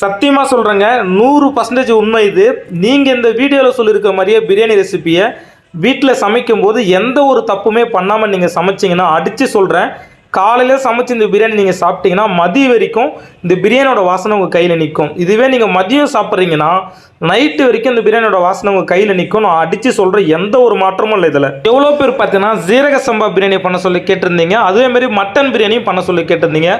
சத்தியமாக சொல்கிறேங்க நூறு பர்சன்டேஜ் உண்மை இது. நீங்கள் இந்த வீடியோவில் சொல்லியிருக்க மாதிரியே பிரியாணி ரெசிபியை வீட்டில் சமைக்கும்போது எந்த ஒரு தப்புமே பண்ணாமல் நீங்கள் சமைச்சிங்கன்னா அடித்து சொல்கிறேன் காலையில் சமைச்சு இந்த பிரியாணி நீங்கள் சாப்பிட்டீங்கன்னா மதியம் வரைக்கும் இந்த பிரியாணியோட வாசனை உங்கள் கையில் நிற்கும் இதுவே நீங்கள் மதியம் சாப்பிட்றீங்கன்னா நைட்டு வரைக்கும் இந்த பிரியாணியோட வாசனை உங்கள் கையில் நிற்கும் நான் அடித்து சொல்கிறேன் எந்த ஒரு மாற்றமும் இல்லை இதில். எவ்வளோ பேர் பார்த்தீங்கன்னா ஜீரக சம்பா பிரியாணி பண்ண சொல்லி கேட்டிருந்தீங்க. அதேமாரி மட்டன் பிரியாணியும் பண்ண சொல்லி கேட்டிருந்தீங்க.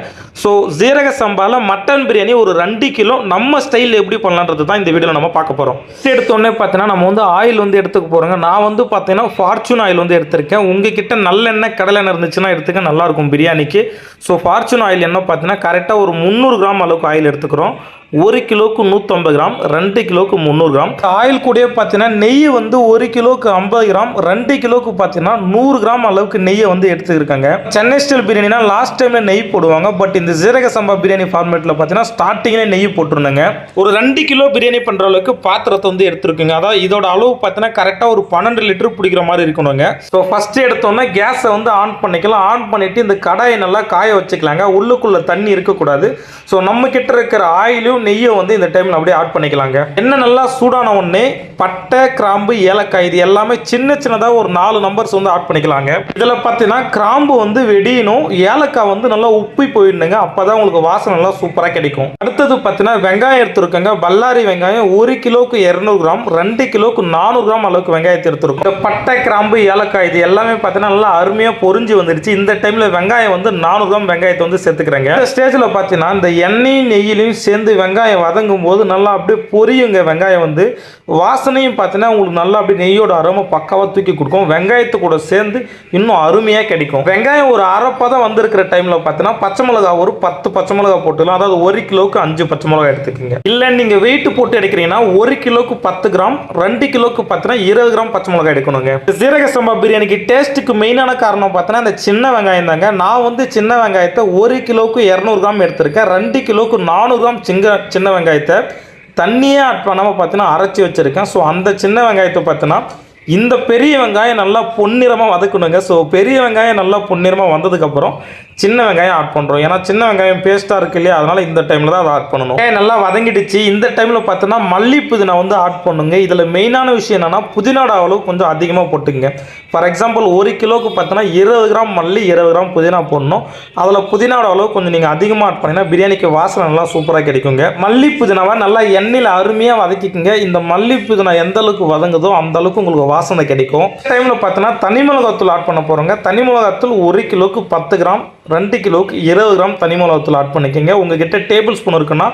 ஸோ ஜீரக சம்பாவில் மட்டன் பிரியாணி ஒரு ரெண்டு கிலோ நம்ம ஸ்டைலில் எப்படி பண்ணலான்றது தான் இந்த வீடியோவில் நம்ம பார்க்க போகிறோம் எடுத்தோடனே பார்த்தீங்கன்னா நம்ம வந்து ஆயில் வந்து எடுத்துக்க போகிறோங்க நான் வந்து பார்த்தீங்கன்னா ஃபார்ச்சூன் ஆயில் வந்து எடுத்திருக்கேன். உங்ககிட்ட நல்லெண்ணெய் கடலெண்ணெய் இருந்துச்சுன்னா எடுத்துக்க நல்லாயிருக்கும் பிரியாணிக்கு. ஸோ ஃபார்ச்சூன் ஆயில் என்ன பார்த்தீங்கன்னா கரெக்டாக ஒரு முந்நூறு கிராம் அளவுக்கு ஆயில் எடுத்துக்கிறோம். ஒரு கிலோவுக்கு நூற்றம்பது கிராம் ரெண்டு கிலோவுக்கு முந்நூறு கிராம். ஆயில் கூடயே பார்த்தீங்கன்னா நெய் வந்து ஒரு கிலோவுக்கு ஐம்பது கிராம் ரெண்டு கிலோவுக்கு பார்த்தீங்கன்னா நூறு கிராம் அளவுக்கு நெய்யை வந்து எடுத்துருக்காங்க. சென்னை ஸ்டைல் பிரியாணினா லாஸ்ட் டைமில் நெய் போடுவாங்க பட் இந்த ஜீரக சம்பா பிரியாணி ஃபார்மேட்டில் பார்த்தீங்கன்னா ஸ்டார்டிங்கில் நெய் போட்டிருந்தாங்க. ஒரு ரெண்டு கிலோ பிரியாணி பண்ணுற அளவுக்கு பாத்திரத்தை வந்து எடுத்துருக்குங்க. அதாவது இதோட அளவு பார்த்தீங்கன்னா கரெக்டாக ஒரு பன்னெண்டு லிட்டர் பிடிக்கிற மாதிரி இருக்கணுங்க. ஸோ ஃபஸ்ட்டு எடுத்தோன்னே கேஸை வந்து ஆன் பண்ணிக்கலாம். ஆன் பண்ணிவிட்டு இந்த கடாயை நல்லா காய வச்சுக்கலாங்க. உள்ளுக்குள்ளே தண்ணி இருக்கக்கூடாது. ஸோ நம்மக்கிட்ட இருக்கிற ஆயிலும் நெய்யும் வந்து இந்த டைமில் அப்படியே ஆட் பண்ணிக்கலாங்க. என்ன நல்லா சூடான உடனே பட்டை கிராம்பு ஏலக்காய் இது எல்லாமே சின்ன சின்னதாக ஒரு நாலு நம்பர்ஸ் வந்து ஆட் பண்ணிக்கலாங்க. இதில் பார்த்தீங்கன்னா கிராம்பு வந்து வெடியணும் ஏலக்காய் வந்து நல்லா உப்பி போயிடணுங்க. அப்போ தான் உங்களுக்கு வாசனை நல்லா சூப்பராக கிடைக்கும். அடுத்தது பார்த்தீங்கன்னா வெங்காயம் எடுத்துருக்கோங்க. பல்லாரி வெங்காயம் ஒரு கிலோவுக்கு இரநூறு கிராம் ரெண்டு கிலோவுக்கு நானூறு கிராம் அளவுக்கு வெங்காயத்தை எடுத்துருக்கோம். இந்த பட்டை கிராம்பு ஏலக்காய் இது எல்லாமே பார்த்தீங்கன்னா நல்லா அருமையாக பொரிஞ்சு வந்துடுச்சு இந்த டைமில் வெங்காயம் வந்து நானூறு கிராம் வெங்காயத்தை வந்து சேர்த்துக்கிறேங்க. இந்த ஸ்டேஜில் பார்த்தீங்கன்னா இந்த எண்ணெய் நெய்யிலையும் சேர்ந்து வெங்காயம் வதங்கும் போது நல்லா அப்படியே பொரியுங்க. வெங்காயம் வந்து வாசனையும் பார்த்தீங்கன்னா உங்களுக்கு நல்லா அப்படியே நெய்யோட அருமை பக்காவாக தூக்கி கொடுக்கும். வெங்காயத்து கூட சேர்ந்து இன்னும் அருமையாக கிடைக்கும். வெங்காயம் ஒரு அரைப்பதம் வந்திருக்கிற டைமில் பார்த்தீங்கன்னா பச்சை மிளகா ஒரு பத்து பச்சை மிளகா போட்டுக்கலாம். அதாவது ஒரு கிலோவுக்கு அஞ்சு பச்சை மிளகா எடுத்துக்கோங்க. இல்லை நீங்கள் வெயிட் போட்டு எடுக்கிறீங்கன்னா ஒரு கிலோவுக்கு பத்து கிராம் ரெண்டு கிலோவுக்கு பார்த்தீங்கன்னா இருபது கிராம் பச்சை மிளகா எடுக்கணுங்க. சீரக சம்பா பிரியாணிக்கு டேஸ்ட்டுக்கு மெயினான காரணம் பார்த்தீங்கன்னா இந்த சின்ன வெங்காயம் தாங்க. நான் வந்து சின்ன வெங்காயத்தை ஒரு கிலோவுக்கு இரநூறு கிராம் எடுத்திருக்கேன். ரெண்டு கிலோவுக்கு நானூறு கிராம் சிங்க சின்ன வெங்காயத்தை தண்ணியே ஆட் பண்ணாமல் பார்த்தீங்கன்னா அரைச்சி வச்சுருக்கேன். ஸோ அந்த சின்ன வெங்காயத்தை பார்த்தீங்கன்னா இந்த பெரிய வெங்காயம் நல்லா பொன்னிறமாக வதக்கணுங்க. ஸோ பெரிய வெங்காயம் நல்லா பொன்னிறமாக வந்ததுக்கப்புறம் சின்ன வெங்காயம் ஆட் பண்ணுறோம் ஏன்னா சின்ன வெங்காயம் பேஸ்ட்டாக இருக்கு இல்லையா? அதனால் இந்த டைமில் தான் அதை ஆட் பண்ணணும். வெங்காயம் நல்லா வதங்கிடுச்சு. இந்த டைமில் பார்த்தோன்னா மல்லி புதினா வந்து ஆட் பண்ணுங்க. இதில் மெயினான விஷயம் என்னென்னா புதினாட அளவு கொஞ்சம் அதிகமாக போட்டுங்க ஃபார் எக்ஸாம்பிள் ஒரு கிலோவுக்கு பார்த்தோன்னா இருபது கிராம் மல்லி இருபது கிராம் புதினா போடணும். அதில் புதினாட அளவு கொஞ்சம் நீங்கள் அதிகமாக ஆட் பண்ணிங்கன்னா பிரியாணிக்கு வாசனை நல்லா சூப்பராக கிடைக்குங்க. மல்லி புதினாவை நல்லா எண்ணெயில் அருமையாக வதக்கிக்குங்க. இந்த மல்லி புதினா எந்த அளவுக்கு வதங்குதோ அந்த அளவுக்கு உங்களுக்கு வாசனை கிடைக்கும். டைமில் பார்த்தோன்னா தனி மிளகாத்தூள் ஆட் பண்ண போகிறோங்க தனி மிளகாத்தூள் ஒரு கிலோவுக்கு பத்து கிராம் ரெண்டு கிலோவுக்கு இருபது கிராம் தனி மிளகாத்தூள் ஆட் பண்ணிக்கோங்க. உங்ககிட்ட டேபிள் ஸ்பூன் இருக்குன்னா